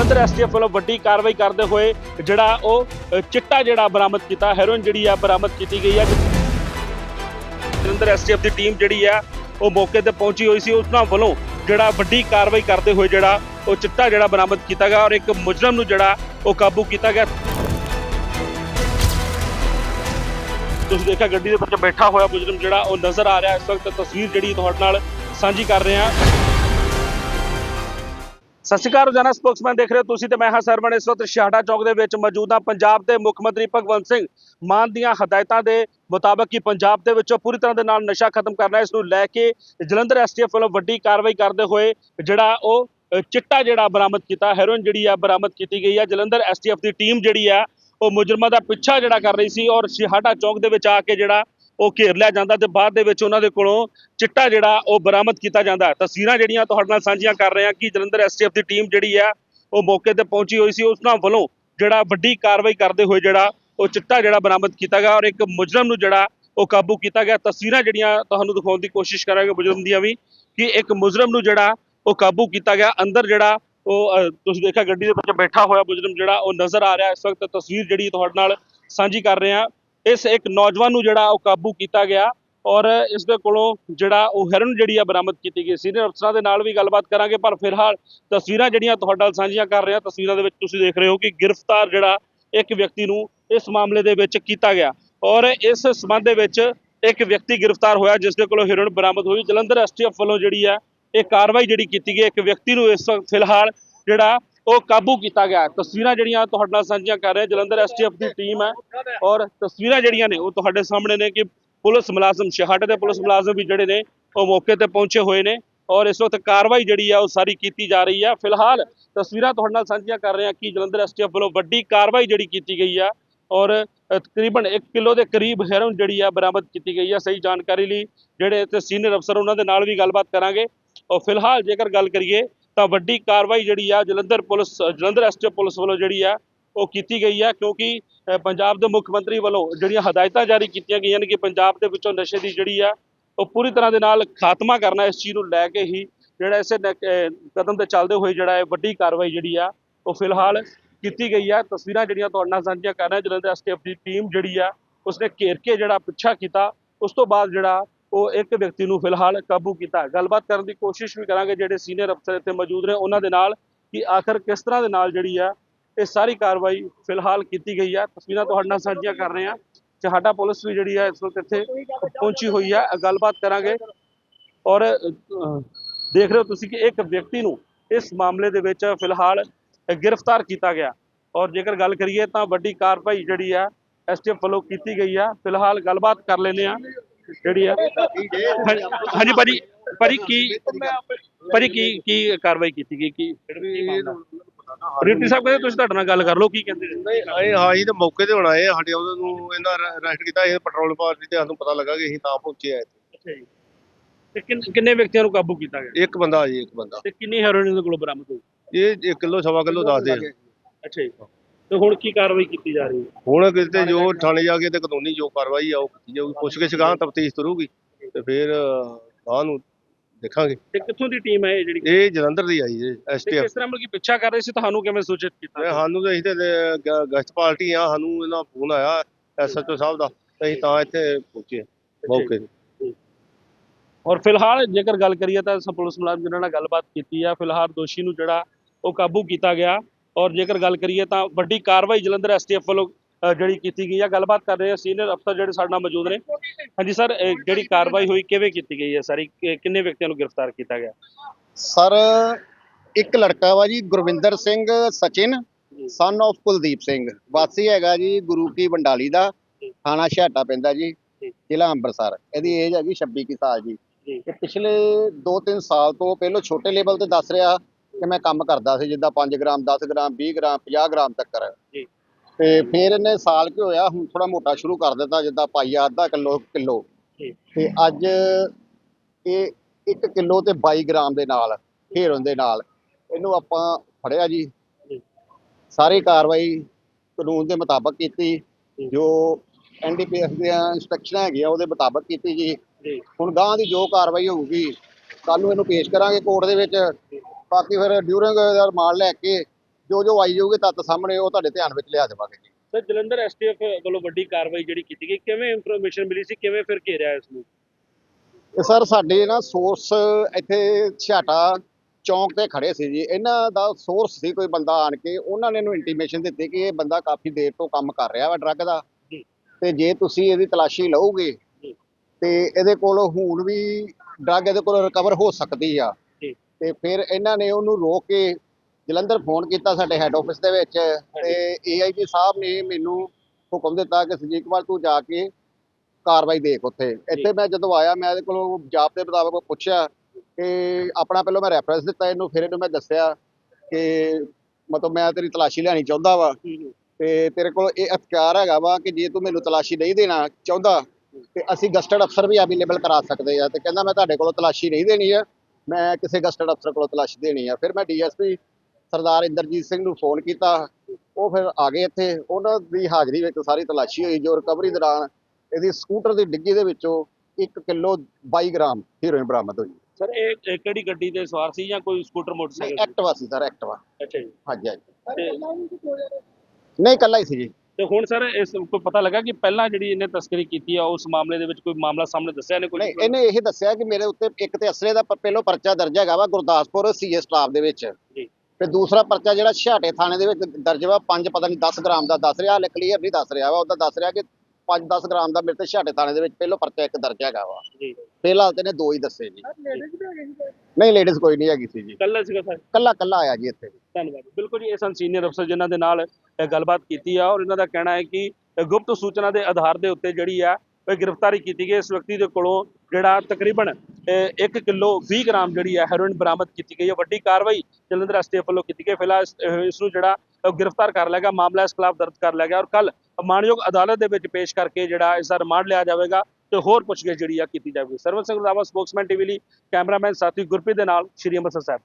Jalandhar STF ਵੱਲੋਂ ਵੱਡੀ ਕਾਰਵਾਈ ਕਰਦੇ ਹੋਏ ਜਿਹੜਾ ਉਹ ਚਿੱਟਾ ਜਿਹੜਾ ਬਰਾਮਦ ਕੀਤਾ, ਹੈਰੋਇਨ ਜਿਹੜੀ ਆ ਬਰਾਮਦ ਕੀਤੀ ਗਈ ਹੈ ਜਲੰਧਰ ਐਸਟੀਐਫ ਦੀ ਟੀਮ ਜਿਹੜੀ ਆ, ਉਹ ਮੌਕੇ ਤੇ ਪਹੁੰਚੀ ਹੋਈ ਸੀ। ਉਹਨਾਂ ਵੱਲੋਂ ਜਿਹੜਾ ਵੱਡੀ ਕਾਰਵਾਈ ਕਰਦੇ ਹੋਏ ਜਿਹੜਾ ਉਹ ਚਿੱਟਾ ਜਿਹੜਾ ਬਰਾਮਦ ਕੀਤਾ ਗਿਆ ਔਰ ਇੱਕ ਮੁਜਰਮ ਨੂੰ ਜਿਹੜਾ ਉਹ ਕਾਬੂ ਕੀਤਾ ਗਿਆ। ਤੁਸੀਂ ਦੇਖਿਆ ਗੱਡੀ ਦੇ ਵਿੱਚ ਬੈਠਾ ਹੋਇਆ ਮੁਜਰਮ ਜਿਹੜਾ ਉਹ ਨਜ਼ਰ ਆ ਰਿਹਾ। ਇਸ ਵਕਤ ਤਸਵੀਰ ਜਿਹੜੀ ਤੁਹਾਡੇ ਨਾਲ ਸਾਂਝੀ ਕਰ ਰਹੇ। ਹਾਂ ਸਤਿ ਸ਼੍ਰੀ ਅਕਾਲ, ਰੋਜ਼ਾਨਾ ਸਪੋਕਸਮੈਨ ਦੇਖ ਰਹੇ ਹੋ ਤੁਸੀਂ ਤੇ ਮੈਂ ਹਾਂ ਸਰਵਣ ਇਸ ਵਕਤ ਸ਼ਾਹੜਾ ਚੌਕ ਦੇ ਵਿੱਚ ਮੌਜੂਦ ਹਾਂ ਪੰਜਾਬ ਦੇ ਮੁੱਖ ਮੰਤਰੀ ਭਗਵੰਤ ਸਿੰਘ ਮਾਨ ਦੀਆਂ ਹਦਾਇਤਾਂ ਦੇ ਮੁਤਾਬਕ ਕਿ ਪੰਜਾਬ ਦੇ ਵਿੱਚੋਂ ਪੂਰੀ ਤਰ੍ਹਾਂ ਦੇ ਨਾਲ ਨਸ਼ਾ ਖਤਮ ਕਰਨਾ ਹੈ। ਇਸ ਨੂੰ ਲੈ ਕੇ ਜਲੰਧਰ ਐਸਟੀਐਫ ਵੱਲੋਂ ਵੱਡੀ ਕਾਰਵਾਈ ਕਰਦੇ ਹੋਏ ਜਿਹੜਾ ਉਹ ਚਿੱਟਾ ਜਿਹੜਾ ਬਰਾਮਦ ਕੀਤਾ, ਹੈਰੋਇਨ ਜਿਹੜੀ ਆ ਬਰਾਮਦ ਕੀਤੀ ਗਈ ਆ ਜਲੰਧਰ ਐਸਟੀਐਫ ਦੀ ਟੀਮ ਜਿਹੜੀ ਆ, ਉਹ ਮੁਜਰਮਾਂ ਦਾ ਪਿੱਛਾ ਜਿਹੜਾ ਕਰ ਰਹੀ ਸੀ ਔਰ ਸ਼ਹਾਡਾ ਚੌਕ ਦੇ ਵਿੱਚ ਆ ਕੇ ਜਿਹੜਾ ਉਹ ਘੇਰ ਲਿਆ ਜਾਂਦਾ ਤੇ ਬਾਅਦ ਦੇ ਵਿੱਚ ਉਹਨਾਂ ਦੇ ਕੋਲੋਂ ਚਿੱਟਾ ਜਿਹੜਾ ਉਹ ਬਰਾਮਦ ਕੀਤਾ ਜਾਂਦਾ ਤਸਵੀਰਾਂ ਜਿਹੜੀਆਂ ਤੁਹਾਡੇ ਨਾਲ ਸਾਂਝੀਆਂ ਕਰ ਰਹੇ ਹਾਂ ਕਿ ਜਲੰਧਰ ਐਸਟੀਐਫ ਦੀ ਟੀਮ ਜਿਹੜੀ ਆ ਉਹ ਮੌਕੇ ਤੇ ਪਹੁੰਚੀ ਹੋਈ ਸੀ। ਉਹਨਾਂ ਵੱਲੋਂ ਜਿਹੜਾ ਵੱਡੀ ਕਾਰਵਾਈ ਕਰਦੇ ਹੋਏ ਜਿਹੜਾ ਉਹ ਚਿੱਟਾ ਜਿਹੜਾ ਬਰਾਮਦ ਕੀਤਾ ਗਿਆ ਔਰ ਇੱਕ ਮੁਜਰਮ ਨੂੰ ਜਿਹੜਾ ਉਹ ਕਾਬੂ ਕੀਤਾ ਗਿਆ। ਤਸਵੀਰਾਂ ਜਿਹੜੀਆਂ ਤੁਹਾਨੂੰ ਦਿਖਾਉਣ ਦੀ ਕੋਸ਼ਿਸ਼ ਕਰਾਂਗੇ ਮੁਜਰਮ ਦੀਆਂ ਵੀ ਕਿ ਇੱਕ ਮੁਜਰਮ ਨੂੰ ਜਿਹੜਾ ਉਹ ਕਾਬੂ ਕੀਤਾ ਗਿਆ। ਅੰਦਰ ਜਿਹੜਾ ਉਹ ਤੁਸੀਂ ਦੇਖਿਆ ਗੱਡੀ ਦੇ ਵਿੱਚ ਬੈਠਾ ਹੋਇਆ ਮੁਜਰਮ ਜਿਹੜਾ ਉਹ ਨਜ਼ਰ ਆ ਰਿਹਾ। ਇਸ ਵਕਤ ਤਸਵੀਰ ਜਿਹੜੀ ਤੁਹਾਡੇ ਨਾਲ ਸਾਂਝੀ ਕਰ ਰਹੇ ਹਾਂ। ਇਸ ਇੱਕ ਨੌਜਵਾਨ ਨੂੰ ਜਿਹੜਾ ਉਹ ਕਾਬੂ ਕੀਤਾ ਗਿਆ ਔਰ ਇਸ ਦੇ ਕੋਲੋਂ ਜਿਹੜਾ ਉਹ ਹੈਰਨ ਜਿਹੜੀ ਆ ਬਰਾਮਦ ਕੀਤੀ ਗਈ ਸੀਨੀਅਰ ਅਫਸਰਾਂ ਦੇ ਨਾਲ ਵੀ ਗੱਲਬਾਤ ਕਰਾਂਗੇ, ਪਰ ਫਿਲਹਾਲ ਤਸਵੀਰਾਂ ਜਿਹੜੀਆਂ ਤੁਹਾਡੇ ਨਾਲ ਸਾਂਝੀਆਂ ਕਰ ਰਿਹਾ, ਤਸਵੀਰਾਂ ਦੇ ਵਿੱਚ ਤੁਸੀਂ ਦੇਖ ਰਹੇ ਹੋ ਕਿ ਗ੍ਰਿਫਤਾਰ ਜਿਹੜਾ ਇੱਕ ਵਿਅਕਤੀ ਨੂੰ ਇਸ ਮਾਮਲੇ ਦੇ ਵਿੱਚ ਕੀਤਾ ਗਿਆ ਔਰ ਇਸ ਸਬੰਧ ਦੇ ਵਿੱਚ ਇੱਕ ਵਿਅਕਤੀ ਗ੍ਰਿਫਤਾਰ ਹੋਇਆ ਜਿਸ ਦੇ ਕੋਲੋਂ ਹੈਰਨ ਬਰਾਮਦ ਹੋਈ। ਜਲੰਧਰ ਐਸਟੀਐਫ ਵੱਲੋਂ ਜਿਹੜੀ ਆ ਇਹ ਕਾਰਵਾਈ ਜਿਹੜੀ ਕੀਤੀ ਗਈ, ਇੱਕ ਵਿਅਕਤੀ ਨੂੰ ਇਸ ਫਿਲਹਾਲ ਜਿਹੜਾ ਉਹ ਕਾਬੂ ਕੀਤਾ ਗਿਆ। ਤਸਵੀਰਾਂ ਜਿਹੜੀਆਂ ਤੁਹਾਡੇ ਨਾਲ ਸਾਂਝੀਆਂ ਕਰ ਰਹੇ ਹਾਂ ਜਲੰਧਰ ਐਸਟੀਐਫ ਦੀ ਟੀਮ ਹੈ ਔਰ ਤਸਵੀਰਾਂ ਜਿਹੜੀਆਂ ਨੇ, ਉਹ ਤੁਹਾਡੇ ਸਾਹਮਣੇ ਨੇ ਕਿ ਪੁਲਿਸ ਮੁਲਾਜ਼ਮ ਸ਼ਹਾਡੇ ਦੇ ਪੁਲਿਸ ਮੁਲਾਜ਼ਮ ਵੀ ਜਿਹੜੇ ਨੇ, ਉਹ ਮੌਕੇ ਤੇ ਪਹੁੰਚੇ ਹੋਏ ਨੇ ਔਰ ਇਸ ਵਕਤ ਕਾਰਵਾਈ ਜਿਹੜੀ ਆ, ਉਹ ਸਾਰੀ ਕੀਤੀ ਜਾ ਰਹੀ ਆ। ਫਿਲਹਾਲ ਤਸਵੀਰਾਂ ਤੁਹਾਡੇ ਨਾਲ ਸਾਂਝੀਆਂ ਕਰ ਰਹੇ ਹਾਂ ਕਿ ਜਲੰਧਰ ਐਸਟੀਐਫ ਵੱਲੋਂ ਵੱਡੀ ਕਾਰਵਾਈ ਜਿਹੜੀ ਕੀਤੀ ਗਈ ਆ ਔਰ ਤਕਰੀਬਨ 1 ਕਿਲੋ ਦੇ ਕਰੀਬ ਹੈਰੋਇਨ ਜਿਹੜੀ ਆ, ਬਰਾਮਦ ਕੀਤੀ ਗਈ ਆ। ਸਹੀ ਜਾਣਕਾਰੀ ਲਈ ਜਿਹੜੇ ਇੱਥੇ ਸੀਨੀਅਰ ਅਫਸਰ, ਉਹਨਾਂ ਦੇ ਨਾਲ ਵੀ ਗੱਲਬਾਤ ਕਰਾਂਗੇ। ਔਰ ਫਿਲਹਾਲ ਜੇਕਰ ਗੱਲ ਕਰੀਏ ਤਾਂ ਵੱਡੀ ਕਾਰਵਾਈ ਜਿਹੜੀ ਆ Jalandhar police, Jalandhar STF police ਵੱਲੋਂ ਜਿਹੜੀ ਆ, ਉਹ ਕੀਤੀ ਗਈ ਹੈ ਕਿਉਂਕਿ ਪੰਜਾਬ ਦੇ ਮੁੱਖ ਮੰਤਰੀ ਵੱਲੋਂ ਜਿਹੜੀਆਂ ਹਦਾਇਤਾਂ ਜਾਰੀ ਕੀਤੀਆਂ ਗਈਆਂ ਨੇ ਕਿ ਪੰਜਾਬ ਦੇ ਵਿੱਚੋਂ ਨਸ਼ੇ ਦੀ ਜਿਹੜੀ ਆ, ਉਹ ਪੂਰੀ ਤਰ੍ਹਾਂ ਦੇ ਨਾਲ ਖਾਤਮਾ ਕਰਨਾ ਇਸ ਚੀਜ਼ ਨੂੰ ਲੈ ਕੇ ਹੀ ਜਿਹੜਾ ਇਸੇ ਕਦਮ ਤੇ ਚੱਲਦੇ ਹੋਏ ਜਿਹੜਾ ਹੈ ਵੱਡੀ ਕਾਰਵਾਈ ਜਿਹੜੀ ਆ, ਉਹ ਫਿਲਹਾਲ ਕੀਤੀ ਗਈ ਆ। ਤਸਵੀਰਾਂ ਜਿਹੜੀਆਂ ਤੁਹਾਡੇ ਨਾਲ ਸਾਂਝੀਆਂ ਕਰ ਰਹੇ ਹਾਂ ਜਲੰਧਰ ਐਸਟੀਐਫ ਦੀ ਟੀਮ ਜਿਹੜੀ ਆ, ਉਸਨੇ ਘੇਰ ਕੇ ਜਿਹੜਾ ਪਿੱਛਾ ਕੀਤਾ, ਉਸ ਤੋਂ ਬਾਅਦ ਜਿਹੜਾ ਉਹ ਇੱਕ ਵਿਅਕਤੀ ਨੂੰ ਫਿਲਹਾਲ ਕਾਬੂ ਕੀਤਾ ਗੱਲਬਾਤ ਕਰਨ ਦੀ ਕੋਸ਼ਿਸ਼ ਵੀ ਕਰਾਂਗੇ, ਜਿਹੜੇ ਸੀਨੀਅਰ ਅਫਸਰ ਇੱਥੇ ਮੌਜੂਦ ਨੇ, ਉਹਨਾਂ ਦੇ ਨਾਲ ਕਿ ਆਖਰ ਕਿਸ ਤਰ੍ਹਾਂ ਦੇ ਨਾਲ ਜਿਹੜੀ ਆ, ਇਹ ਸਾਰੀ ਕਾਰਵਾਈ ਫਿਲਹਾਲ ਕੀਤੀ ਗਈ ਆ। ਤਸਵੀਰਾਂ ਤੁਹਾਡੇ ਨਾਲ ਸਾਂਝੀਆਂ ਕਰ ਰਹੇ ਹਾਂ। ਸਾਡਾ ਪੁਲਿਸ ਵੀ ਜਿਹੜੀ ਆ, ਇਸ ਵਕਤ ਇੱਥੇ ਪਹੁੰਚੀ ਹੋਈ ਆ। ਗੱਲਬਾਤ ਕਰਾਂਗੇ। ਔਰ ਦੇਖ ਰਹੇ ਹੋ ਤੁਸੀਂ ਕਿ ਇੱਕ ਵਿਅਕਤੀ ਨੂੰ ਇਸ ਮਾਮਲੇ ਦੇ ਵਿੱਚ ਫਿਲਹਾਲ ਗ੍ਰਿਫਤਾਰ ਕੀਤਾ ਗਿਆ। ਔਰ ਜੇਕਰ ਗੱਲ ਕਰੀਏ ਤਾਂ ਵੱਡੀ ਕਾਰਵਾਈ ਜਿਹੜੀ ਆ ਐਸਟੀਐਫ ਵੱਲੋਂ ਕੀਤੀ ਗਈ ਆ। ਫਿਲਹਾਲ ਗੱਲਬਾਤ ਕਰ ਲੈਂਦੇ ਆ ਜਿਹੜੀ ਆ ਹਾਂਜੀ ਭਾਜੀ ਭਾਜੀ ਕੀ ਭਾਜੀ ਕੀ ਕੀ ਕਾਰਵਾਈ ਕੀਤੀ ਗਈ? ਕੀ ਡਿਪਟੀ ਸਾਹਿਬ ਕਹਿੰਦੇ ਤੁਸੀਂ ਤੁਹਾਡੇ ਨਾਲ ਗੱਲ ਕਰ ਲਓ ਕੀ ਕਹਿੰਦੇ ਨੇ? ਨਹੀਂ ਆਏ ਹਾਂ ਜੀ ਤੇ ਮੌਕੇ ਤੇ ਹੁਣ ਆਏ ਸਾਡੇ ਉਹਨਾਂ ਨੂੰ ਇਹਨਾਂ ਅਰੈਸਟ ਕੀਤਾ ਇਹ ਪੈਟਰੋਲ ਪਾਰਟੀ ਤੇ ਸਾਨੂੰ ਪਤਾ ਲੱਗਾ ਕਿ ਅਸੀਂ ਤਾਂ ਪਹੁੰਚੇ ਆ ਇੱਥੇ। ਅੱਛਾ ਜੀ। ਤੇ ਕਿੰਨ- ਕਿੰਨੇ ਵਿਅਕਤੀਆਂ ਨੂੰ ਕਾਬੂ ਕੀਤਾ ਗਿਆ? ਇੱਕ ਬੰਦਾ ਜੀ ਇੱਕ ਬੰਦਾ। ਤੇ ਕਿੰਨੀ ਹੈਰੋਇਨ ਦੇ ਕੋਲੋਂ ਬਰਾਮਦ ਹੋਈ? ਇਹ 1 ਕਿਲੋ ਸਵਾ ਕਿਲੋ ਦੱਸਦੇ ਆ। ਅੱਛਾ ਜੀ। ਤੇ ਹੁਣ ਕੀ ਕਾਰਵਾਈ ਕੀਤੀ ਜਾ ਰਹੀ ਹੈ? ਹੁਣ ਕਿਤੇ ਜੋ ਥਾਣੇ ਜਾ ਕੇ ਤੇ ਕਾਨੂੰਨੀ ਜੋ ਕਾਰਵਾਈ ਆ ਉਹ ਕੀਤੀ ਜਾਊਗੀ। ਪੁੱਛ ਕੇ ਸ਼ਗਾਂ ਤਫਤੀਸ਼ ਕਰੂਗੀ ਤੇ ਫਿਰ ਗਾਂ ਨੂੰ ਦੇਖਾਂਗੇ। ਤੇ ਕਿੱਥੋਂ ਦੀ ਟੀਮ ਹੈ ਇਹ ਜਿਹੜੀ ਇਹ ਜਲੰਧਰ ਦੀ ਆਈ ਜੀ ਐਸਟੀਐਫ ਕਿਸ ਤਰ੍ਹਾਂ ਮਤਲਬ ਕਿ ਪਿੱਛਾ ਕਰ ਰਹੇ ਸੀ? ਤੁਹਾਨੂੰ ਕਿਵੇਂ ਸੂਚਿਤ ਕੀਤਾ ਸਾਨੂੰ ਤਾਂ ਅਸੀਂ ਤੇ ਗਸ਼ਤ ਪਾਰਟੀ ਆ ਸਾਨੂੰ ਇਹਨਾਂ ਫੋਨ ਆਇਆ ਐਸਐਚਓ ਸਾਹਿਬ ਦਾ ਤੇ ਅਸੀਂ ਤਾਂ ਇੱਥੇ ਪਹੁੰਚੇ ਮੌਕੇ ਤੇ। ਔਰ ਫਿਲਹਾਲ ਜੇਕਰ ਗੱਲ ਕਰੀਏ ਤਾਂ ਪੁਲਿਸ ਮੁਲਾਜ਼ਮ ਜਿਨ੍ਹਾਂ ਨਾਲ ਗੱਲਬਾਤ ਕੀਤੀ ਆ ਫਿਲਹਾਲ ਦੋਸ਼ੀ ਨੂੰ ਜਿਹੜਾ ਉਹ ਕਾਬੂ ਕੀਤਾ ਗਿਆ। ਔਰ ਜੇਕਰ ਗੱਲ ਕਰੀਏ ਤਾਂ ਵੱਡੀ ਕਾਰਵਾਈ ਜਲੰਧਰ ਐਸਟੀਐਫ ਵੱਲੋਂ ਜਿਹੜੀ ਕੀਤੀ ਗਈ ਆ ਗੱਲਬਾਤ ਕਰ ਰਹੇ ਆ ਸੀਨੀਅਰ ਅਫਸਰ ਜਿਹੜੇ ਸਾਡੇ ਨਾਲ ਮੌਜੂਦ ਨੇ। ਹਾਂਜੀ ਸਰ ਇਹ ਜਿਹੜੀ ਕਾਰਵਾਈ ਹੋਈ ਕਿਵੇਂ ਕੀਤੀ ਗਈ ਹੈ ਸਾਰੀ? ਕਿੰਨੇ ਵਿਅਕਤੀਆਂ ਨੂੰ ਗ੍ਰਿਫਤਾਰ ਕੀਤਾ ਗਿਆ? ਸਰ ਇੱਕ ਲੜਕਾ ਵਾ ਜੀ ਗੁਰਵਿੰਦਰ ਸਿੰਘ ਸਚਿਨ ਸਨ of ਕੁਲਦੀਪ ਸਿੰਘ। ਵਾਸੀ ਹੈਗਾ ਜੀ ਗੁਰੂ ਕੀ ਬੰਡਾਲੀ ਦਾ ਥਾਣਾ ਛਾਟਾ ਪੈਂਦਾ ਜੀ ਜ਼ਿਲ੍ਹਾ ਅੰਮ੍ਰਿਤਸਰ। ਇਹਦੀ ਏਜ ਹੈਗੀ 26 ਕੁ ਸਾਲ ਜੀ। ਤੇ ਪਿਛਲੇ 2-3 ਸਾਲ ਤੋਂ ਪਹਿਲਾਂ ਛੋਟੇ ਲੈਵਲ ਤੇ ਦੱਸ ਰਿਹਾ। ਕਿ ਮੈਂ ਕੰਮ ਕਰਦਾ ਸੀ ਜਿੱਦਾਂ 5 ਗ੍ਰਾਮ 10 ਗ੍ਰਾਮ 20 ਗ੍ਰਾਮ 50 ਗ੍ਰਾਮ ਤੱਕ ਜੀ। ਤੇ ਫਿਰ ਇਹਨੇ ਸਾਲ ਕਿ ਹੋਇਆ ਹੁਣ ਥੋੜਾ ਮੋਟਾ ਸ਼ੁਰੂ ਕਰ ਦਿੱਤਾ ਜਿੱਦਾਂ ਪਾਈਆ ਅੱਧਾ ਕਿਲੋ ਕਿਲੋ। ਤੇ ਅੱਜ ਇਹ 1 ਕਿਲੋ ਤੇ 22 ਗ੍ਰਾਮ ਦੇ ਨਾਲ ਹੀਰੋਇਨ ਦੇ ਨਾਲ ਇਹਨੂੰ ਆਪਾਂ ਫੜਿਆ ਜੀ। ਸਾਰੀ ਕਾਰਵਾਈ ਕਾਨੂੰਨ ਦੇ ਮੁਤਾਬਕ ਕੀਤੀ ਜੀ। ਐਨਡੀਪੀਐਸ ਦੀਆਂ ਇਨਸਟਰਕਸ਼ਨਾਂ ਹੈਗੀਆਂ ਉਹਦੇ ਮੁਤਾਬਕ ਕੀਤੀ ਜੀ ਜੀ ਹੁਣ ਗਾਂ ਦੀ ਜੋ ਕਾਰਵਾਈ ਹੋਊਗੀ ਕੱਲ ਨੂੰ ਇਹਨੂੰ ਪੇਸ਼ ਕਰਾਂਗੇ ਕੋਰਟ ਦੇ ਵਿੱਚ ਬਾਕੀ ਫਿਰ ਡਿਊਰਿੰਗ ਦਾ ਰਿਮਾਂਡ ਲੈ ਕੇ ਜੋ ਜੋ ਆਈ ਜਾਊਗੀ ਤੱਤ ਸਾਹਮਣੇ ਉਹ ਤੁਹਾਡੇ ਧਿਆਨ ਵਿੱਚ ਲਿਆ ਦੇਵਾਂਗੇ ਜੀ ਸਰ ਜਲੰਧਰ ਐਸਟੀਐਫ ਵੱਲੋਂ ਵੱਡੀ ਕਾਰਵਾਈ ਜਿਹੜੀ ਕੀਤੀ ਗਈ ਕਿਵੇਂ ਇਨਫੋਰਮੇਸ਼ਨ ਮਿਲੀ ਸੀ ਕਿਵੇਂ ਫਿਰ ਘੇਰਿਆ ਇਸ ਨੂੰ ਤੇ ਸਰ ਸਾਡੇ ਨਾ ਸੋਰਸ ਇੱਥੇ ਛਾਟਾ ਚੌਂਕ ਤੇ ਖੜੇ ਸੀ ਜੀ ਇਹਨਾਂ ਦਾ ਸੋਰਸ ਸੀ ਕੋਈ ਬੰਦਾ ਆਣ ਕੇ ਉਹਨਾਂ ਨੇ ਇਹਨੂੰ ਇੰਟੀਮੇਸ਼ਨ ਦਿੱਤੀ ਕਿ ਇਹ ਬੰਦਾ ਕਾਫੀ ਦੇਰ ਤੋਂ ਕੰਮ ਕਰ ਰਿਹਾ ਵਾ ਡਰੱਗ ਦਾ। ਤੇ ਜੇ ਤੁਸੀਂ ਇਹਦੀ ਤਲਾਸ਼ੀ ਲਓਗੇ। ਤੇ ਇਹਦੇ ਕੋਲ ਹੁਣ ਵੀ ਡਰੱਗ ਇਹਦੇ ਕੋਲ ਰਿਕਵਰ ਹੋ ਸਕਦੀ ਆ। ਤੇ ਫਿਰ ਇਹਨਾਂ ਨੇ ਉਹਨੂੰ ਰੋਕ ਕੇ ਜਲੰਧਰ ਫੋਨ ਕੀਤਾ ਸਾਡੇ ਹੈੱਡ ਆਫਿਸ ਦੇ ਵਿੱਚ ਤੇ ਏਆਈਜੀ ਸਾਹਿਬ ਨੇ ਮੈਨੂੰ ਹੁਕਮ ਦਿੱਤਾ ਕਿ ਸੰਜੀਤ ਕੁਮਾਰ ਤੂੰ ਜਾ ਕੇ ਕਾਰਵਾਈ ਦੇਖ ਉੱਥੇ। ਇੱਥੇ ਮੈਂ ਜਦੋਂ ਆਇਆ ਮੈਂ ਇਹਦੇ ਕੋਲੋਂ ਜਾਬ ਦੇ ਮੁਤਾਬਕ ਪੁੱਛਿਆ ਕਿ ਆਪਣਾ ਪਹਿਲਾਂ ਮੈਂ ਰੈਫਰੈਂਸ ਦਿੱਤਾ ਇਹਨੂੰ ਫਿਰ ਇਹਨੂੰ ਮੈਂ ਦੱਸਿਆ ਕਿ ਮਤਲਬ ਮੈਂ ਤੇਰੀ ਤਲਾਸ਼ੀ ਲੈਣੀ ਚਾਹੁੰਦਾ ਵਾ। ਤੇ ਤੇਰੇ ਕੋਲ ਇਹ ਅਖਤਿਆਰ ਹੈਗਾ ਵਾ ਕਿ ਜੇ ਤੂੰ ਮੈਨੂੰ ਤਲਾਸ਼ੀ ਨਹੀਂ ਦੇਣਾ ਚਾਹੁੰਦਾ ਤੇ ਅਸੀਂ ਗਸਟਡ ਅਫਸਰ ਵੀ ਅਵੇਲੇਬਲ ਕਰਾ ਸਕਦੇ ਆ। ਤੇ ਕਹਿੰਦਾ ਮੈਂ ਤੁਹਾਡੇ ਕੋਲੋਂ ਤਲਾਸ਼ੀ ਨਹੀਂ ਦੇਣੀ ਆ। ਮੈਂ ਕਿਸੇ ਗਸਟਡ ਅਫਸਰ ਕੋਲੋਂ ਤਲਾਸ਼ੀ ਦੇਣੀ ਆ। ਫਿਰ ਮੈਂ ਡੀਐਸਪੀ ਸਰਦਾਰ ਇੰਦਰਜੀਤ ਸਿੰਘ ਨੂੰ ਫੋਨ ਕੀਤਾ। ਉਹ ਫਿਰ ਆ ਗਏ ਇੱਥੇ। ਉਹਨਾਂ ਦੀ ਹਾਜ਼ਰੀ ਵਿੱਚ ਸਾਰੀ ਤਲਾਸ਼ੀ ਹੋਈ ਜੋ ਰਿਕਵਰੀ ਦੌਰਾਨ ਇਹਦੀ ਸਕੂਟਰ ਦੀ ਡਿੱਗੀ ਦੇ ਵਿੱਚੋਂ 1 ਕਿਲੋ 22 ਗ੍ਰਾਮ ਹੀਰੋਇਨ ਬਰਾਮਦ ਹੋਈ। ਸਰ ਇਹ ਕਿਹੜੀ ਗੱਡੀ ਤੇ ਸਵਾਰ ਸੀ ਜਾਂ ਕੋਈ ਸਕੂਟਰ ਮੋਟਰਸਾਈਕਲ? ਐਕਟਿਵਾ ਸੀ ਸਰ ਐਕਟਿਵਾ। ਅੱਛਾ ਜੀ। ਹਾਂਜੀ ਹਾਂਜੀ। ਨਹੀਂ ਇਕੱਲਾ ਹੀ ਸੀ ਜੀ। ਤੇ ਹੁਣ ਸਰ ਇਸ ਕੋਈ ਪਤਾ ਲੱਗਾ ਕਿ ਪਹਿਲਾਂ ਜਿਹੜੀ ਇਹਨੇ ਤਸਕਰੀ ਕੀਤੀ ਆ ਉਸ ਮਾਮਲੇ ਦੇ ਵਿੱਚ ਕੋਈ ਮਾਮਲਾ ਸਾਹਮਣੇ ਦੱਸਿਆ ਇਹਨੇ ਕੋਈ? ਨਹੀਂ ਇਹਨੇ ਇਹ ਦੱਸਿਆ ਕਿ ਮੇਰੇ ਉੱਤੇ ਇੱਕ ਤੇ ਅਸਲੇ ਦਾ ਪਹਿਲੋਂ ਪਰਚਾ ਦਰਜ ਹੈਗਾ ਵਾ ਗੁਰਦਾਸਪੁਰ ਸੀਏ ਸਟਾਫ ਦੇ ਵਿੱਚ। ਜੀ। ਤੇ ਦੂਸਰਾ ਪਰਚਾ ਜਿਹੜਾ ਛਾਟੇ ਥਾਣੇ ਦੇ ਵਿੱਚ ਦਰਜ ਵਾ 5 ਪਤਾ ਨਹੀਂ 10 ਗ੍ਰਾਮ ਦਾ ਦੱਸ ਰਿਹਾ ਹਾਲੇ ਕਲੀਅਰ ਨਹੀਂ ਦੱਸ ਰਿਹਾ ਵਾ ਉਹਦਾ ਦੱਸ ਰਿਹਾ ਕਿ 5-10 ਗ੍ਰਾਮ ਦਾ ਮੇਰੇ ਤੇ ਛਾਟੇ ਥਾਣੇ ਦੇ ਵਿੱਚ ਪਹਿਲੋਂ ਪਰਚਾ ਇੱਕ ਦਰਜ ਹੈਗਾ ਵਾ। ਜੀ। ਫਿਲਹਾਲ ਤੇ ਨੇ ਦੋ ਹੀ ਦੱਸੇ ਜੀ। ਨਹੀਂ ਲੇਡੀਜ਼ ਕੋਈ ਨਹੀਂ ਹੈਗੀ ਸੀ ਜੀ। ਕੱਲਾ ਸੀਗਾ ਸਰ। ਕੱਲਾ ਕੱਲਾ ਆਇਆ ਜੀ ਇੱਥੇ। ਧੰਨਵਾਦ। ਬਿਲਕੁਲ ਜੀ ਇਹ ਸਨ ਸੀਨੀਅਰ ਅਫਸਰ ਜਿਨ੍ਹਾਂ ਦੇ ਨਾਲ ਗੱਲਬਾਤ ਕੀਤੀ ਆ ਔਰ ਇਹਨਾਂ ਦਾ ਕਹਿਣਾ ਹੈ ਕਿ ਗੁਪਤ ਸੂਚਨਾ ਦੇ ਆਧਾਰ ਦੇ ਉੱਤੇ ਜਿਹੜੀ ਆ ਗ੍ਰਿਫਤਾਰੀ ਕੀਤੀ ਗਈ। ਇਸ ਵਿਅਕਤੀ ਦੇ ਕੋਲੋਂ ਜਿਹੜਾ ਤਕਰੀਬਨ 1 ਕਿਲੋ 20 ਗ੍ਰਾਮ ਜਿਹੜੀ ਹੈ ਹੈਰੋਇਨ ਬਰਾਮਦ ਕੀਤੀ ਗਈ ਹੈ। ਵੱਡੀ ਕਾਰਵਾਈ ਜਲੰਧਰ ਐਸਟੀਐਫ ਵੱਲੋਂ ਕੀਤੀ ਗਈ। ਫਿਲਹਾਲ ਇਸ ਨੂੰ ਜਿਹੜਾ ਗ੍ਰਿਫਤਾਰ ਕਰ ਲਿਆ ਗਿਆ। ਮਾਮਲਾ ਇਸ ਖਿਲਾਫ ਦਰਜ ਕਰ ਲਿਆ ਗਿਆ ਔਰ ਕੱਲ ਮਾਨਯੋਗ ਅਦਾਲਤ ਦੇ ਵਿੱਚ ਪੇਸ਼ ਕਰਕੇ ਜਿਹੜਾ ਇਸ ਦਾ ਰਿਮਾਂਡ ਲਿਆ ਜਾਵੇਗਾ। ਤੇ ਹੋਰ ਪੁੱਛਗਿੱਛ ਜਿਹੜੀ ਆ ਕੀਤੀ ਜਾਵੇਗੀ। ਸਰਵਨ ਸਿੰਘ ਰੰਧਾਵਾ ਸਪੋਕਸਮੈਨ ਟੀਵੀ ਲਈ, ਕੈਮਰਾਮੈਨ ਸਾਥੀ ਗੁਰਪ੍ਰੀਤ ਦੇ ਨਾਲ ਸ਼੍ਰੀ ਅੰਮ੍ਰਿਤਸਰ ਸਾਹਿਬ